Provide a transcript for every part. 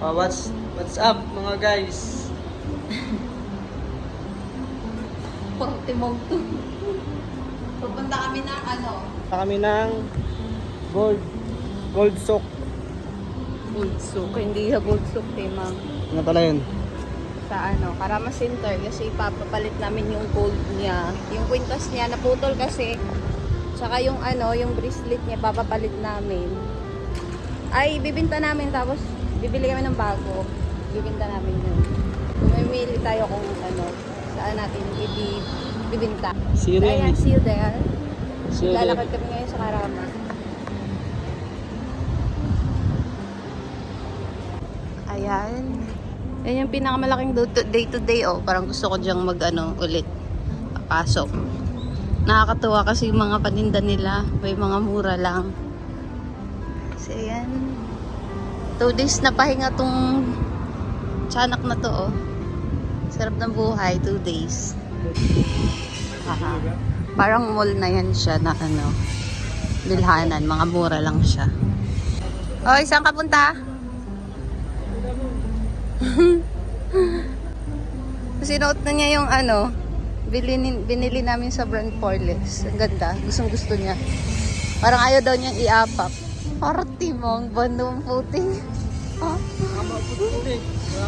Oh, what's what's up mga guys? Portimog to. Pupunta kami ng ano? Kami ng gold gold sock. Bulsuk. Hindi sa bulsuk, eh, ma'am. Ano pala yun? Sa ano, Karama Center. Kasi ipapapalit namin yung gold niya. Yung kwintas niya, naputol kasi. Tsaka yung ano, yung bracelet niya, papapalit namin. Ay, bibinta namin tapos bibili kami ng bago. Bibinta namin yun. Mamimili tayo kung ano, saan natin ibi bibinta. See you Ayan, there. see you there. See you there. Lalakad kami ngayon sa Karama. Ayan. Yan yung pinakamalaking day to day oh. Parang gusto ko diyang mag ano ulit. Papasok. Nakakatuwa kasi yung mga paninda nila. May mga mura lang. So ayan. Two days na pahinga tong tiyanak na to oh. Sarap ng buhay. Two days. Haha. Parang mall na yan siya na ano. Bilhanan. Mga mura lang siya. Oy, saan ka punta? Sinuot na niya yung ano, binili, binili namin sa brand Porles. Ang ganda. Gustong gusto niya. Parang ayaw daw niyang iapak. Parati mo, ang bandong puting. Oh,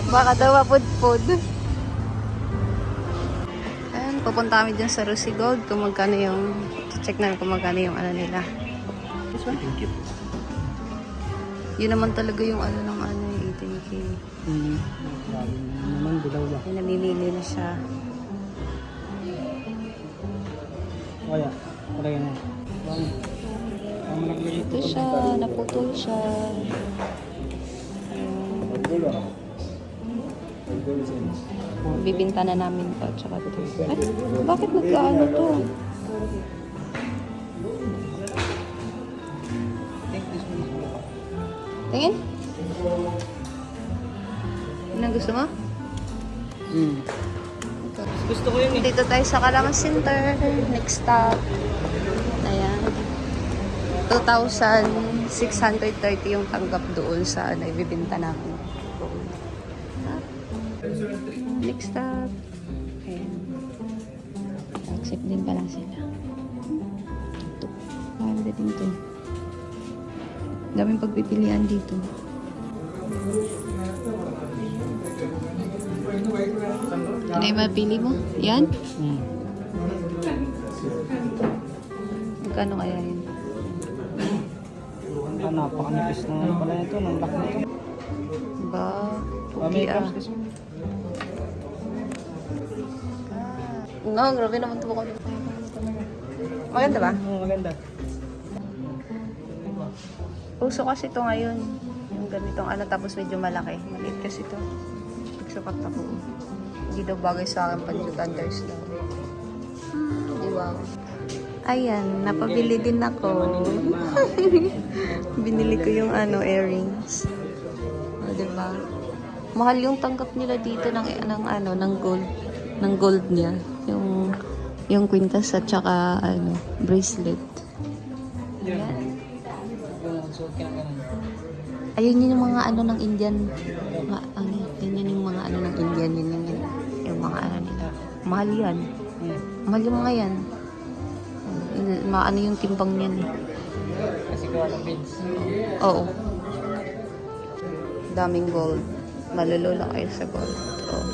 baka daw mapudpud. Ayan, pupunta kami dyan sa Rusi Gold kung magkano yung, check namin kung magkano yung ano nila. This one, thank you. Yun naman talaga yung ano ng ano, 18K. Hmm. Grabe naman, dilaw ba? May namimili na siya. Oh, yeah. Talaga na. Bang. Ito siya, naputol siya. Bibinta na namin to. Tsaka ito. Ay, bakit nagkaano to? Tingin? Ano gusto mo? Hmm. Ito. Gusto ko yun eh. Dito tayo sa Kalaman Center. Next stop. Ayan. 2,630 yung tanggap doon sa ano, ibibinta namin. Next stop. Ayan. Accept din pala sila. Ito. Mahal din to. Daming pagpipilian dito. Ano yung mapili mo? Yan? Hmm. Magkano kaya yun? Napakanipis na pala ito. Nang laki nito. Ba, Ah, pugi ah. No, grabe naman ito ko. Maganda ba? Oo, maganda. Uso kasi ito ngayon. Yung ganitong ano, tapos medyo malaki. Maliit kasi ito. Nagsukat ako. Hindi daw bagay sa akin pang Thunders daw. Hmm, di wow. Ayan, napabili din ako. Binili ko yung ano, earrings. O, di ba? Mahal yung tanggap nila dito ng, ng ano, ng gold. Ng gold niya. Yung, yung quintas at saka, ano, bracelet. Ayan. Ayun yun yung mga ano ng Indian. Ma, ano, yun yun yung mga ano ng Indian. Yun yun yun. Yung mga ano nila. Mahal yan. Mahal yung mga yan. Maano yung timbang niyan eh. Kasi gawa ng beads. Oo. Daming gold. Malulula kayo sa gold. Oo.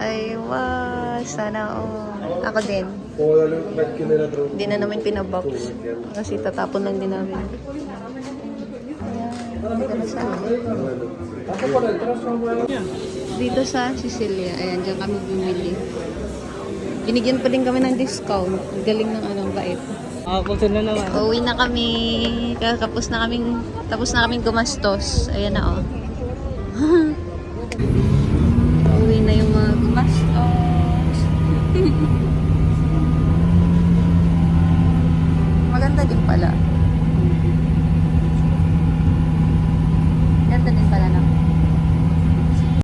Ay, wow. Sana all. Ako din. Hindi na namin pinabox. Kasi tatapon lang din namin. Ayan. Dito sa Sicilia. Ayan, dyan kami bumili. Binigyan pa din kami ng discount. Galing ng anong bait. Ah, Kakapusin na naman. Uwi na kami. Kakapos na kaming, tapos na kaming gumastos. Ayan na oh. Uwi na yung mga gumastos. Maganda din pala.